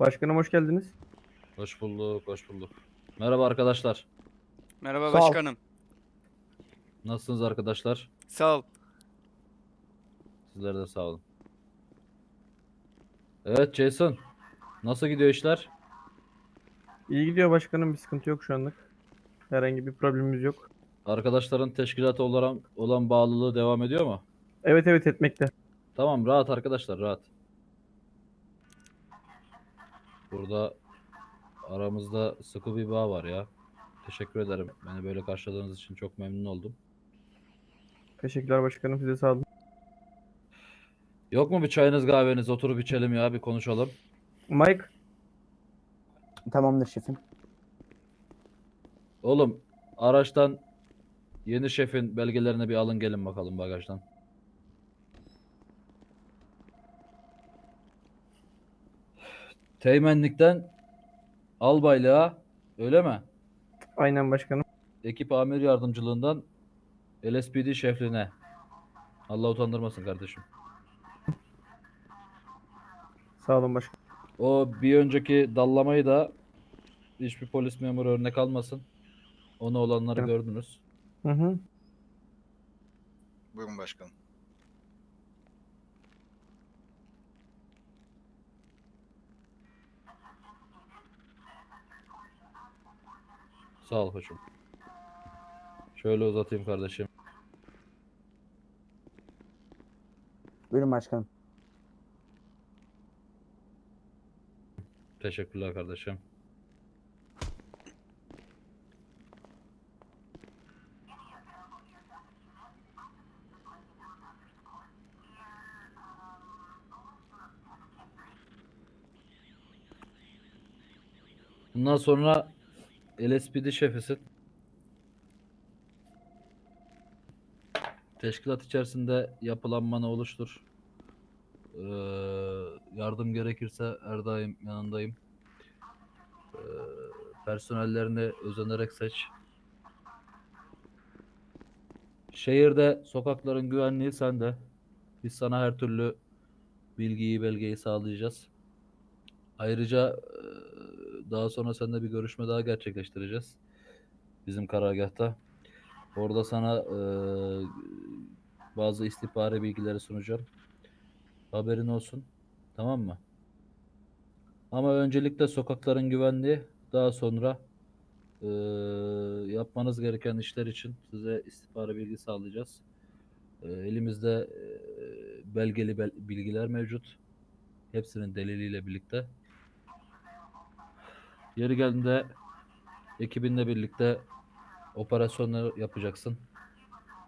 Başkanım hoş geldiniz. Hoş bulduk, hoş bulduk. Merhaba arkadaşlar. Merhaba Sağ ol. başkanım. Nasılsınız arkadaşlar? Sağ ol. Sizler de sağ olun. Evet Jason. Nasıl gidiyor işler? İyi gidiyor başkanım bir sıkıntı yok şu anlık. Herhangi bir problemimiz yok. Arkadaşların teşkilata olan, olan bağlılığı devam ediyor mu? Evet evet etmekte. Tamam rahat arkadaşlar rahat. Burada aramızda sıkı bir bağ var ya. Teşekkür ederim. Beni böyle karşıladığınız için çok memnun oldum. Teşekkürler başkanım size sağ olun. Yok mu bir çayınız kahveniz? Oturup içelim ya bir konuşalım. Mike Tamamdır şefim. Oğlum araçtan yeni şefin belgelerini bir alın gelin bakalım bagajdan. Teğmenlikten albaylığa öyle mi? aynen başkanım. Ekip amir yardımcılığından LSPD şefliğine. Allah utandırmasın kardeşim. Sağ olun başkanım. O bir önceki dallamayı da hiçbir polis memuru örnek almasın. Onu olanları Evet. gördünüz. Hı hı. Buyurun başkanım. Sağ ol koçum. Şöyle uzatayım kardeşim. Buyurun başkanım. Teşekkürler kardeşim. Bundan sonra LSPD şefisin. Teşkilat içerisinde yapılanmanı oluştur. Ee, yardım gerekirse her daim yanındayım. Ee, personellerini özenerek seç. Şehirde sokakların güvenliği sende. Biz sana her türlü bilgiyi, belgeyi sağlayacağız. Ayrıca e, daha sonra seninle bir görüşme daha gerçekleştireceğiz. Bizim karargahta. Orada sana e, bazı istihbari bilgileri sunacağım. Haberin olsun. Tamam mı? Ama öncelikle sokakların güvenliği, daha sonra eee, yapmanız gereken işler için size istihbari bilgi sağlayacağız. Eee, elimizde eee, belgeli bel- bilgiler mevcut. Hepsinin deliliyle birlikte. Yeri geldiğinde ekibinle birlikte operasyonları yapacaksın.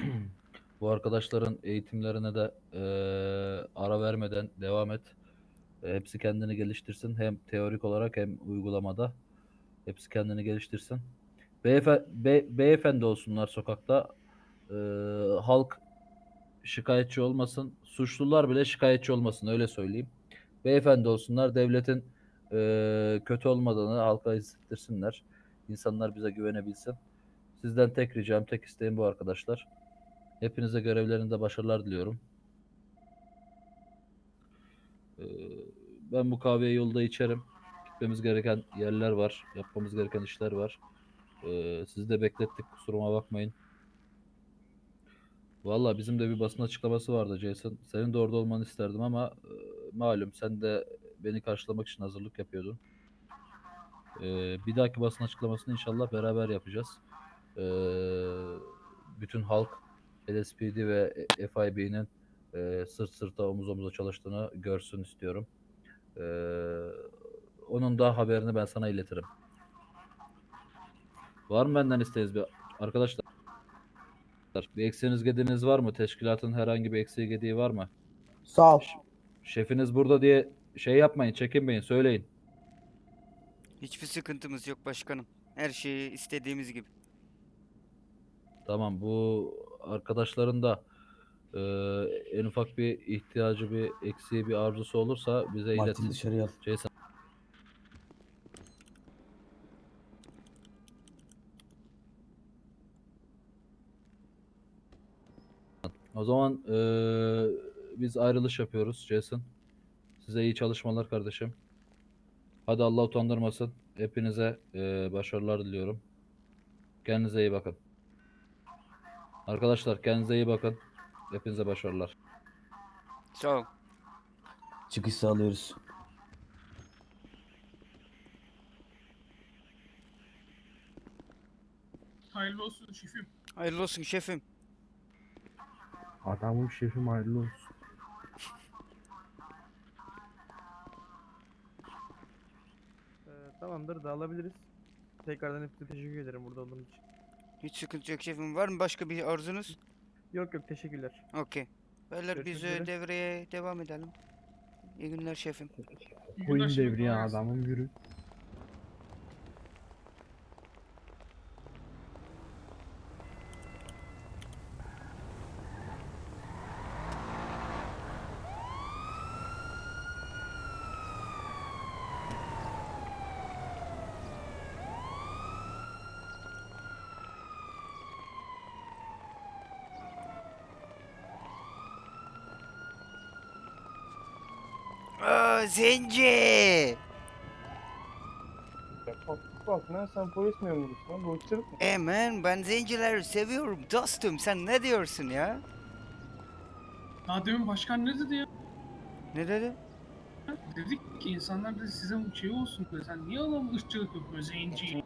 Bu arkadaşların eğitimlerine de eee, ara vermeden devam et. E, Hepsi kendini geliştirsin. Hem teorik olarak hem uygulamada. Hepsi kendini geliştirsin. Beyefe, be- beyefendi olsunlar sokakta. Ee, halk şikayetçi olmasın. Suçlular bile şikayetçi olmasın öyle söyleyeyim. Beyefendi olsunlar. Devletin e, kötü olmadığını halka hissettirsinler. İnsanlar bize güvenebilsin. Sizden tek ricam, tek isteğim bu arkadaşlar. Hepinize görevlerinde başarılar diliyorum. Ben bu kahveyi yolda içerim. Gitmemiz gereken yerler var. Yapmamız gereken işler var. Sizi de beklettik. Kusuruma bakmayın. Valla bizim de bir basın açıklaması vardı Jason. Senin de orada olmanı isterdim ama malum sen de beni karşılamak için hazırlık yapıyordun. Ee, bir dahaki basın açıklamasını inşallah beraber yapacağız. Ee, bütün halk LSPD ve FIB'nin e, sırt sırta omuz omuza çalıştığını görsün istiyorum. Ee, onun da haberini ben sana iletirim. Var mı benden isteğiniz bir arkadaşlar? Bir eksiğiniz gediğiniz var mı? Teşkilatın herhangi bir eksiği gediği var mı? Sağ ol. Şefiniz burada diye şey yapmayın, çekinmeyin, söyleyin. Hiçbir sıkıntımız yok başkanım. Her şeyi istediğimiz gibi. Tamam bu arkadaşların da e, en ufak bir ihtiyacı, bir eksiği, bir arzusu olursa bize Martin iletin. dışarıya al. Jason. O zaman eee, biz ayrılış yapıyoruz Jason. Size iyi çalışmalar kardeşim. Hadi Allah utandırmasın. Hepinize eee, başarılar diliyorum. Kendinize iyi bakın. Arkadaşlar kendinize iyi bakın. Hepinize başarılar. Sağ ol. Çıkış sağlıyoruz. Hayırlı olsun şefim. Hayırlı olsun şefim. Adamım şefim hayırlı olsun. Tamamdır dağılabiliriz. Tekrardan hepinize teşekkür ederim burada olduğunuz için. Hiç sıkıntı yok şefim. Var mı başka bir arzunuz? Yok yok teşekkürler. Okey. Beyler biz Görüşmek e, üzere. devreye devam edelim. İyi günler şefim. İyi günler şefim, devriye adamım yürü. Aa, zenci! Bak lan sen polis memurusun lan bu ırkçılık mı? Emen ben zencileri seviyorum dostum. Sen ne diyorsun ya? Daha demin başkan ne dedi ya? Ne dedi? Dedik ki insanlar da size şey olsun dedi. Sen niye adam ırkçılık yapıyor zenci?